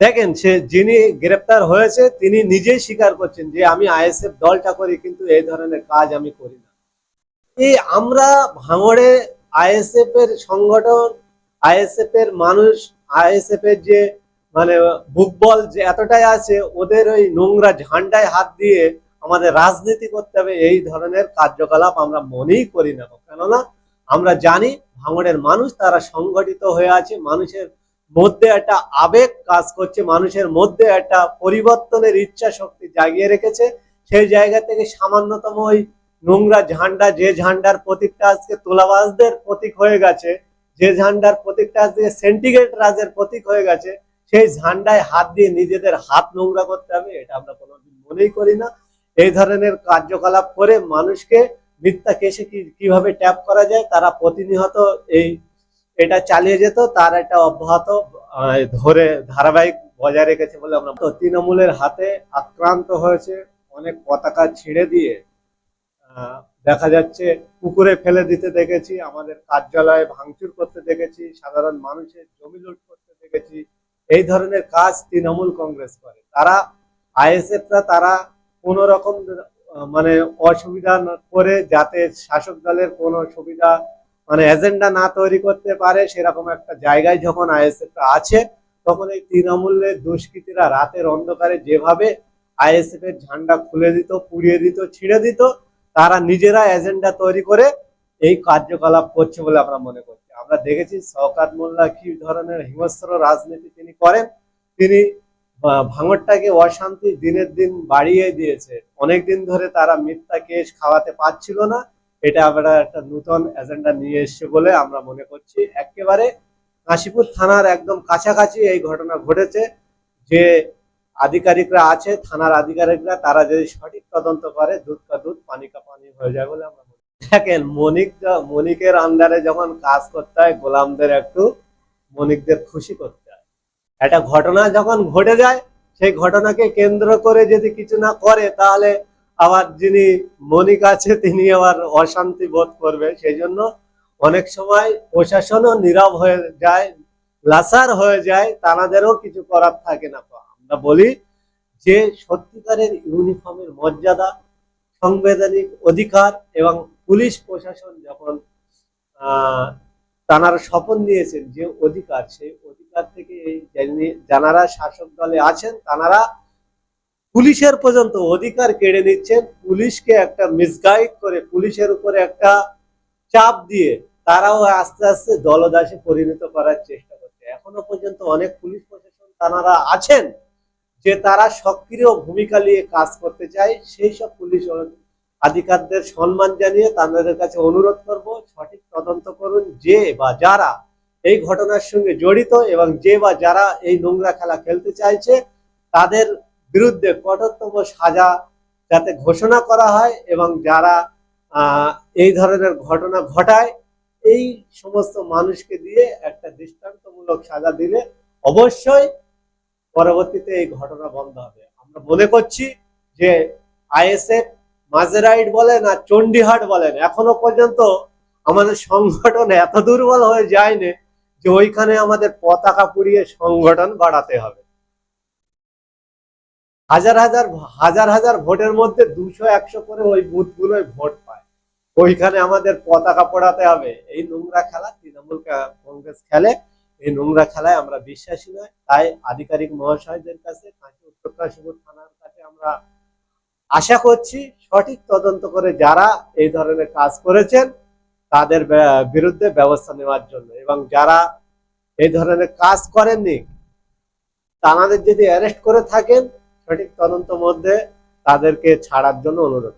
দেখেন, সে যিনি গ্রেপ্তার হয়েছে, তিনি নিজেই স্বীকার করছেন যে আমি আইএসএফ দলটা করি, কিন্তু এই ধরনের কাজ আমি করি না। এই আমরা ভাঙড়ে আইএসএফ এর সংগঠন আইএসএফ এর মানুষ আইএসএফ এর যে মানে বুকবল যে এতটাই আছে, ওদের ওই নোংরা ঝান্ডায় হাত দিয়ে আমাদের রাজনীতি করতে হবে, এই ধরনের কার্যকলাপ আমরা মনেই করি না। কেননা আমরা জানি ভাঙড়ের মানুষ, তারা সংগঠিত হয়ে আছে, মানুষের মধ্যে একটা আবেগ কাজ করছে, মানুষের মধ্যে একটা পরিবর্তনের ইচ্ছা শক্তি জাগিয়ে রেখেছে। সেই জায়গা থেকে সামান্যতম ওই নোংরা ঝান্ডা, যে ঝান্ডার প্রতীকটা আজকে তোলাবাজদের প্রতীক হয়ে গেছে, যে ঝান্ডার প্রতীকটা আজকে সেন্টিগ্রেট রাজের প্রতীক হয়ে গেছে, সেই ঝান্ডায় হাত দিয়ে নিজেদের হাত নোংরা করতে হবে, এটা আমরা কোনোদিন মনেই করি না। এই ধরনের কার্যকলাপ করে মানুষকে মিথ্যা কেসে কীভাবে ট্যাপ করা যায়, তারা প্রতিনিয়ত এই এটা চালিয়ে যেত, তার একটা অব্যাহত ধরে ধারাবাহিক বজায় রেখেছে বলে আমরা তো তৃণমূলের হাতে আক্রান্ত হয়েছে, অনেক পতাকা ছিঁড়ে দিয়ে দেখা যাচ্ছে পুকুরে ফেলে দিতে দেখেছি, আমাদের কার্যালয়ে ভাঙচুর করতে দেখেছি, সাধারণ মানুষের জমি লুট করতে দেখেছি, এই ধরনের কাজ তৃণমূল কংগ্রেস করে। তারা আইএসএফরা তারা কোনো রকম মানে অসুবিধা করে যাতে শাসক দলের কোনো সুবিধা মানে এজেন্ডা না তৈরি করতে পারে, সেরকম একটা জায়গায় যখন আইএসএফ আছে, তখন এই তৃণমূলের দুষ্কৃতীরা রাতের অন্ধকারে যেভাবে আইএসএফ এর ঝান্ডা খুলে দিত, পুড়িয়ে দিত, ছিঁড়ে দিত, তারা নিজেরা এজেন্ডা তৈরি করে এই কার্যকলাপ করছে বলে আমরা মনে করছি। আমরা দেখেছি শওকাত মোল্লা কি ধরনের হিংস্র রাজনীতি তিনি করেন। তিনি ভাঙরটাকে অশান্তি দিনের দিন বাড়িয়ে দিয়েছে। অনেকদিন ধরে তারা মিথ্যা কেস খাওয়াতে পারছিল না। এটা আমরা একটা নতুন এজেন্ডা নিয়ে এসছে বলে আমরা মনে করছি। একেবারে কাশীপুর থানার একদম কাছাকাছি এই ঘটনা ঘটেছে। যে আধিকারিকরা আছে, থানার আধিকারিকরা, তারা যদি সঠিক তদন্ত করে, দুধ কা দুধ, পানি কা পানি হয়ে যায় বলে আমরা দেখেন, মনিক মনিকের আন্ডারে যখন কাজ করতে হয়, গোলামদের একটু মনিকদের খুশি করতে হয়। একটা ঘটনা যখন ঘটে যায়, সেই ঘটনাকে কেন্দ্র করে যদি কিছু না করে, তাহলে আবার যিনি মনিক আছে, তিনি আবার অশান্তি বোধ করবে। সেই জন্য অনেক সময় প্রশাসনও নীরব হয়ে যায় লাসার হয়ে যায়, তানাদেরও কিছু করার থাকে না। আমরা বলি যে, সত্যিকারের ইউনিফর্মের মর্যাদা, সাংবিধানিক অধিকার এবং পুলিশ প্রশাসন যখন তানারা শপথ নিয়েছেন যে অধিকার, সেই অধিকার থেকে এই যানারা শাসক দলে আছেন, তানারা পুলিশের পর্যন্ত অধিকার কেড়ে নিচ্ছেন। পুলিশকে একটা মিসগাইড করে পুলিশের উপরে একটা চাপ দিয়ে তারাও আস্তে আস্তে দলদাসে পরিণত করার চেষ্টা করছে। এখনও পর্যন্ত অনেক পুলিশ প্রশাসন তারা আছেন যে তারা সক্রিয় ভূমিকা নিয়ে কাজ করতে চায়। সেই সব পুলিশ আধিকারদের সম্মান জানিয়ে তাদের কাছে অনুরোধ করব, সঠিক তদন্ত করুন। যে বা যারা এই ঘটনার সঙ্গে জড়িত এবং যে বা যারা এই নোংরা খেলা খেলতে চাইছে, তাদের বিরুদ্ধে কঠোরতম সাজা যাতে ঘোষণা করা হয় এবং যারা এই ধরনের ঘটনা ঘটায়, এই সমস্ত মানুষকে দিয়ে একটা দৃষ্টান্তমূলক সাজা দিলে অবশ্যই পরবর্তীতে এই ঘটনা বন্ধ হবে। আমরা মনে করছি যে আইএসএফ মাজেরাইট বলেন আর চণ্ডীহাট বলেন, এখনও পর্যন্ত আমাদের সংগঠন এত দুর্বল হয়ে যায়নি যে ওইখানে আমাদের পতাকা পুড়িয়ে সংগঠন বাড়াতে হবে। হাজার হাজার হাজার হাজার ভোটের মধ্যে দুশো, একশো করে ওই বুথগুলোয় ভোট পায়। ওইখানে আমাদের পতাকা পড়াতে হবে। এই নোংরা খেলা তৃণমূল কংগ্রেস খেলে, এই নোংরা খেলায় আমরা বিশ্বাসী নয়। তাই আধিকারিক মহাশয়দের কাছে কাঁচি থানার কাছে আমরা আশা করছি, সঠিক তদন্ত করে যারা এই ধরনের কাজ করেছেন, তাদের বিরুদ্ধে ব্যবস্থা নেওয়ার জন্য। এবং যারা এই ধরনের কাজ করেননি, তাদের যদি অ্যারেস্ট করে থাকেন সঠিক তদন্ত মধ্যে তাদেরকে ছাড়ার জন্য অনুরোধ।